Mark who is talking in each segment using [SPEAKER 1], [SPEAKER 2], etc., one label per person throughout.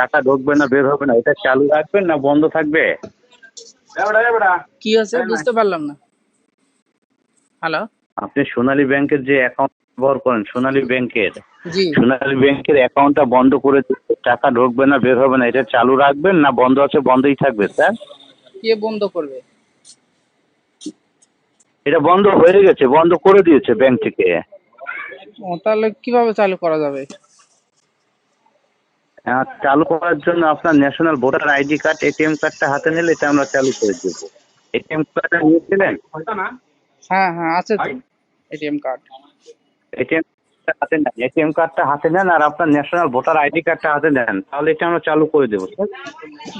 [SPEAKER 1] টাকা ঢুকবে না বের হবে না এটা চালু রাখবেন না বন্ধ থাকবে?
[SPEAKER 2] কি হচ্ছে বুঝতে পারলাম না। হ্যালো?
[SPEAKER 1] আপনি সোনালী ব্যাংকের যে অ্যাকাউন্ট ব্যবহার করেন সোনালী ব্যাংকের সোনালী ব্যাংকের অ্যাকাউন্টটা বন্ধ করে টাকা ঢুকবে না বের হবে না এটা চালু রাখবেন না বন্ধ আছে বন্ধই থাকবে স্যার?
[SPEAKER 2] কে বন্ধ করবে?
[SPEAKER 1] এটা বন্ধ হয়ে গেছে বন্ধ করে দিয়েছে ব্যাংক থেকে।
[SPEAKER 2] তাহলে কীভাবে চালু করা যাবে?
[SPEAKER 1] চালু করার জন্য আপনার national voter ID card ATM কার্ডটা হাতে নিলে এটা আমরা চালু করে দেবো। এটিএম কার্ডটা নিয়েছিলেন?
[SPEAKER 2] হ্যাঁ হ্যাঁ আছে তো। এটিএম কার্ড
[SPEAKER 1] এটিএম হাতে নেন। এটিএম কার্ডটা হাতে নেন আর আপনার ন্যাশনাল ভোটার আইডি কার্ডটা হাতে নেন। তাহলে এটা আমরা চালু করে দেবো।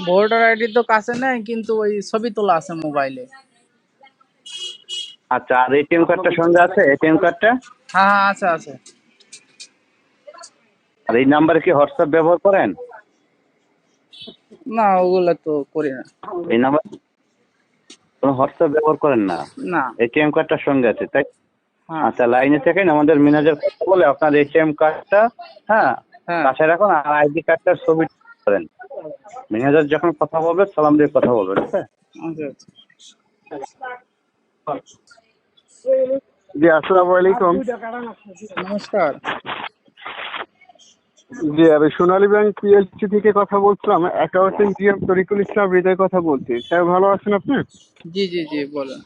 [SPEAKER 2] ভোটার আইডি তো কাছে নেই কিন্তু ওই ছবি তোলা আছে মোবাইলে
[SPEAKER 1] আচ্ছা আর এটিএম কার্ডটা সঙ্গে আছে? এটিএম কার্ডটা
[SPEAKER 2] হ্যাঁ হ্যাঁ আছে আছে।
[SPEAKER 1] আর এই নাম্বারে কি হোয়াটসঅ্যাপ ব্যবহার করেন?
[SPEAKER 2] না ওগুলো তো করি না।
[SPEAKER 1] এই নাম্বার কোনো হোয়াটসঅ্যাপ ব্যবহার করেন না?
[SPEAKER 2] না।
[SPEAKER 1] এটিএম কার্ডটার সঙ্গে আছে তাই?
[SPEAKER 2] হ্যাঁ।
[SPEAKER 1] আচ্ছা লাইনে থাকেন আমাদের ম্যানেজার কথা বলে আপনার এটিএম কার্ডটা হ্যাঁ
[SPEAKER 2] হ্যাঁ।
[SPEAKER 1] কাছে রাখুন আর আইডি কার্ডটার ছবি করেন। ম্যানেজার যখন কথা বলবে সালাম দিয়ে কথা বলবেন হ্যাঁ
[SPEAKER 2] আচ্ছা আচ্ছা।
[SPEAKER 3] জি আসসালামু আলাইকুম।
[SPEAKER 2] নমস্কার।
[SPEAKER 3] জি আমি সোনালী ব্যাংক পিএলসি থেকে কথা বলছিলাম অ্যাকাউন্টেন্ট জিএম তরিকুল ইসলাম হৃদয় কথা বলছি। স্যার ভালো আছেন আপনি?
[SPEAKER 2] জি জি জি বলেন।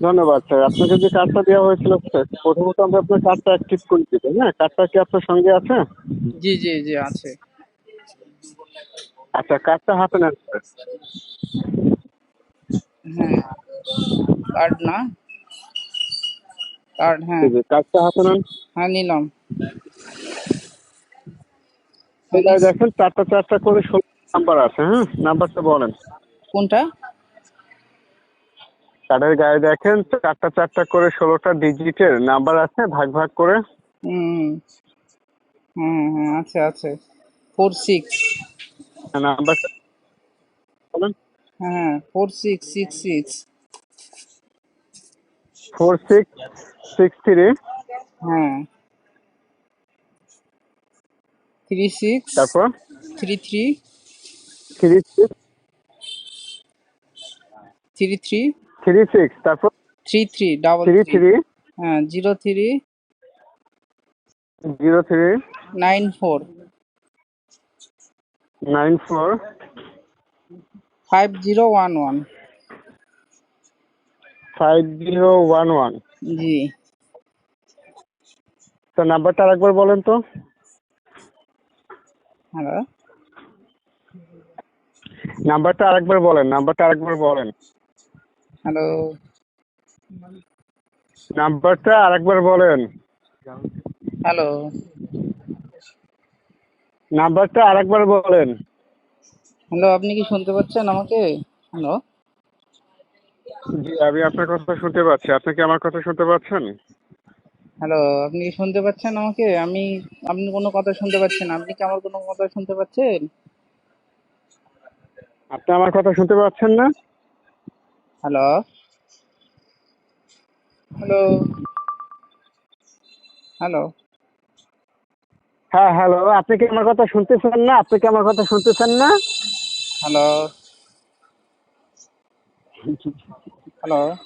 [SPEAKER 3] ধন্যবাদ স্যার। আপনাকে যে কার্ডটা দেওয়া হয়েছিল স্যার প্রথমত আমরা আপনার কার্ডটা অ্যাক্টিভ করে দিতে হ্যাঁ? কার্ডটা কি আপনার সঙ্গে আছে?
[SPEAKER 2] জি জি জি আছে।
[SPEAKER 3] আচ্ছা কার্ডটা হাতে নেন স্যার।
[SPEAKER 2] হ্যাঁ। কার্ড না? কার্ড হ্যাঁ।
[SPEAKER 3] কার্ডটা হাতে নেন।
[SPEAKER 2] হ্যাঁ নিলাম।
[SPEAKER 3] দেখেন চারটা চারটা করে ষোলো নাম্বার আছে হ্যাঁ? নাম্বারটা বলেন।
[SPEAKER 2] কোনটা?
[SPEAKER 3] কার্ডের গায়ে দেখেন চারটা চারটা করে ষোলোটা ডিজিটের নাম্বার আছে ভাগ ভাগ করে।
[SPEAKER 2] হুম। হুম হুম আছে আছে। Four six.
[SPEAKER 3] নাম্বারটা বলেন।
[SPEAKER 2] হ্যাঁ four six six six.
[SPEAKER 3] Four six six three
[SPEAKER 2] হ্যাঁ। থ্রি সিক্স
[SPEAKER 3] তারপর?
[SPEAKER 2] Three three
[SPEAKER 3] three six
[SPEAKER 2] three three
[SPEAKER 3] three six তারপর?
[SPEAKER 2] Three three double three
[SPEAKER 3] three
[SPEAKER 2] হ্যাঁ zero three
[SPEAKER 3] zero three
[SPEAKER 2] nine four
[SPEAKER 3] nine four
[SPEAKER 2] five zero one one
[SPEAKER 3] five zero one one
[SPEAKER 2] জি।
[SPEAKER 3] তো নাম্বারটা আরেকবার বলেন তো।
[SPEAKER 2] Hello.
[SPEAKER 3] নাম্বারটা আরেকবার বলেন নাম্বারটা আরেকবার বলেন।
[SPEAKER 2] হ্যালো।
[SPEAKER 3] নাম্বারটা আরেকবার বলেন।
[SPEAKER 2] হ্যালো।
[SPEAKER 3] নাম্বারটা আরেকবার বলেন।
[SPEAKER 2] হ্যালো আপনি কি শুনতে পাচ্ছেন আমাকে? হ্যালো।
[SPEAKER 3] জি আমি আপনার কথা শুনতে পাচ্ছি। আপনি কি আমার কথা শুনতে পাচ্ছেন?
[SPEAKER 2] হ্যালো আপনি কি শুনতে পাচ্ছেন আমাকে? আমি আপনি কোনো কথা শুনতে পাচ্ছেন? আপনি কি আমার কোনো কথা শুনতে পাচ্ছেন?
[SPEAKER 3] আপনি আমার কথা শুনতে পাচ্ছেন না?
[SPEAKER 2] হ্যালো হ্যালো হ্যালো
[SPEAKER 3] হ্যাঁ হ্যালো আপনি কি আমার কথা শুনতেছেন না? আপনি কি আমার কথা শুনতেছেন না?
[SPEAKER 2] Hello hello